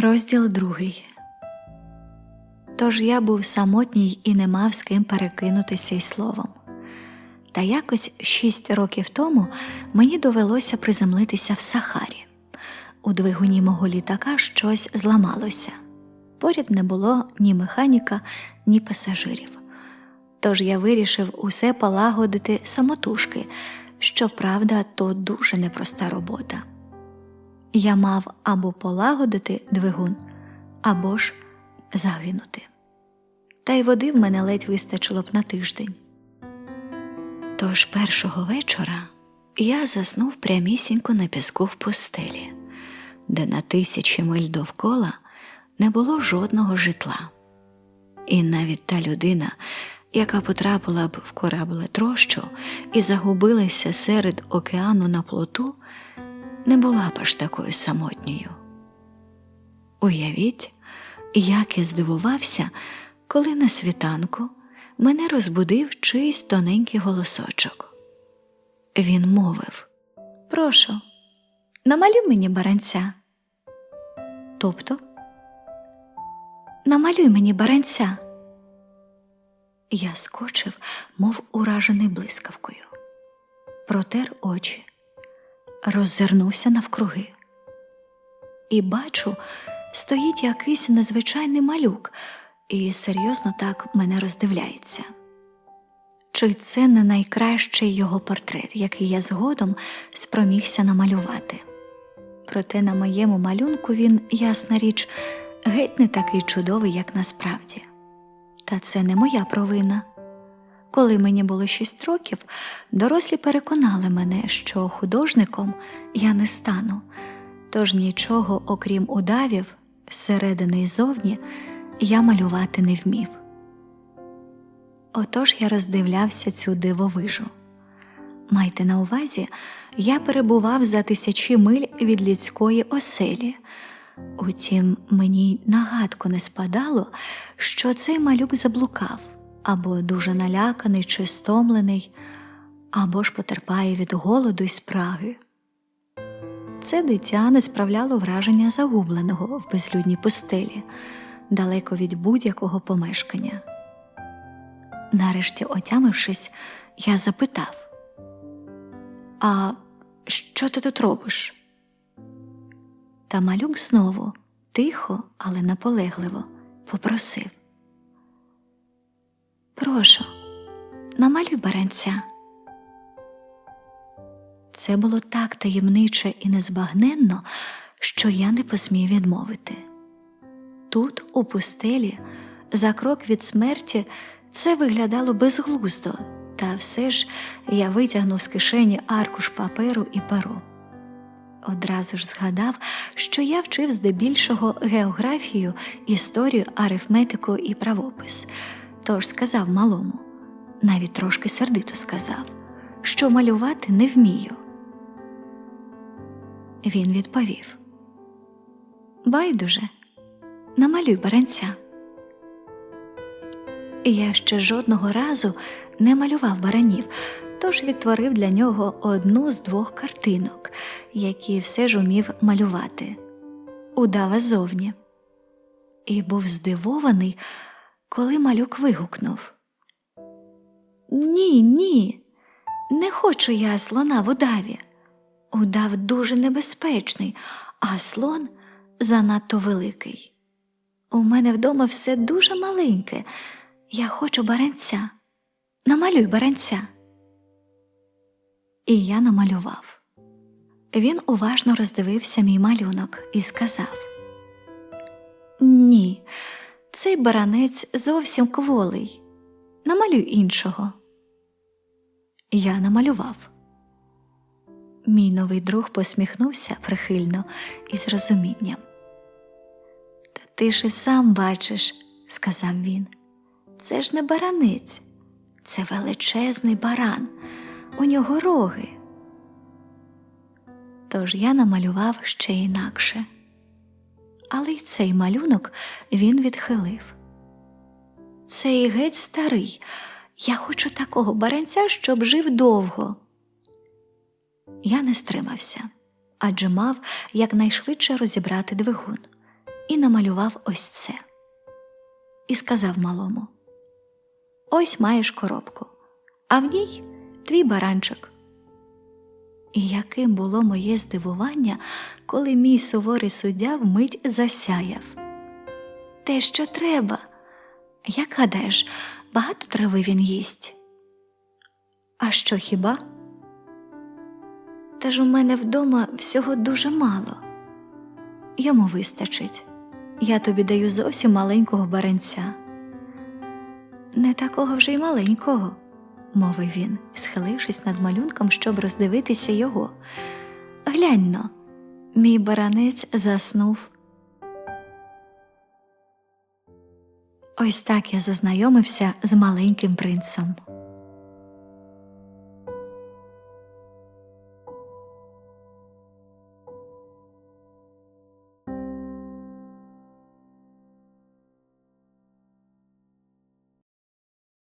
Розділ другий. Тож я був самотній і не мав з ким перекинутися й словом. Та якось шість років тому мені довелося приземлитися в Сахарі. У двигуні мого літака щось зламалося. Поряд не було ні механіка, ні пасажирів. Тож я вирішив усе полагодити самотужки, щоправда, то дуже непроста робота. Я мав або полагодити двигун, або ж загинути. Та й води в мене ледь вистачило б на тиждень. Тож першого вечора я заснув прямісінько на піску в пустелі, де на тисячі миль довкола не було жодного житла. І навіть та людина, яка потрапила б в кораблетрощу і загубилася серед океану на плоту, не була б аж такою самотньою. Уявіть, як я здивувався, коли на світанку мене розбудив чийсь тоненький голосочок. Він мовив Прошу, намалюй мені баранця. Тобто, намалюй мені баранця. Я скочив, мов уражений блискавкою, протер очі, роззирнувся навкруги. І бачу, стоїть якийсь незвичайний малюк і серйозно так мене роздивляється. Чи це не найкращий його портрет, який я згодом спромігся намалювати? Проте на моєму малюнку він, ясна річ, геть не такий чудовий, як насправді. Та це не моя провина. Коли мені було шість років, дорослі переконали мене, що художником я не стану, тож нічого, окрім удавів, зсередини і зовні, я малювати не вмів. Отож я роздивлявся цю дивовижу. Майте на увазі, я перебував за тисячі миль від людської оселі. Утім, мені нагадку не спадало, що цей малюк заблукав, або дуже наляканий чи стомлений, або ж потерпає від голоду й спраги. Це дитя не справляло враження загубленого в безлюдній пустелі, далеко від будь-якого помешкання. Нарешті, отямившись, я запитав: А що ти тут робиш? Та малюк знову тихо, але наполегливо попросив. Прошу, намалюй баранця. Це було так таємниче і незбагненно, що я не посмів відмовити. Тут, у пустелі, за крок від смерті, це виглядало безглуздо, та все ж я витягнув з кишені аркуш паперу і перо. Одразу ж згадав, що я вчив здебільшого географію, історію, арифметику і правопис, тож сказав малому, навіть трошки сердито сказав, що малювати не вмію. Він відповів Байдуже, намалюй баранця. Я ще жодного разу не малював баранів, тож відтворив для нього одну з двох картинок, які все ж умів малювати удава зовні. І був здивований, коли малюк вигукнув Ні, ні, не хочу я слона в удаві. Удав дуже небезпечний, а слон занадто великий. У мене вдома все дуже маленьке. Я хочу баранця. Намалюй баранця. І я намалював. Він уважно роздивився мій малюнок і сказав: цей баранець зовсім кволий. Намалюй іншого. Я намалював. Мій новий друг посміхнувся прихильно і з розумінням. Та ти ж і сам бачиш, сказав він. Це ж не баранець, це величезний баран, у нього роги. Тож я намалював ще інакше. Але й цей малюнок він відхилив. Цей геть старий. Я хочу такого баранця, щоб жив довго. Я не стримався, адже мав якнайшвидше розібрати двигун. і намалював ось це. І сказав малому: Ось маєш коробку, а в ній твій баранчик. І яким було моє здивування, коли мій суворий суддя вмить засяяв. Те, що треба. Як гадаєш, багато трави він їсть? А що хіба? Та ж у мене вдома всього дуже мало. Йому вистачить. Я тобі даю зовсім маленького баранця. Не такого вже й маленького, мовив він, схилившись над малюнком, щоб роздивитися його. Глянь но, мій баранець заснув. Ось так я зазнайомився з маленьким принцем.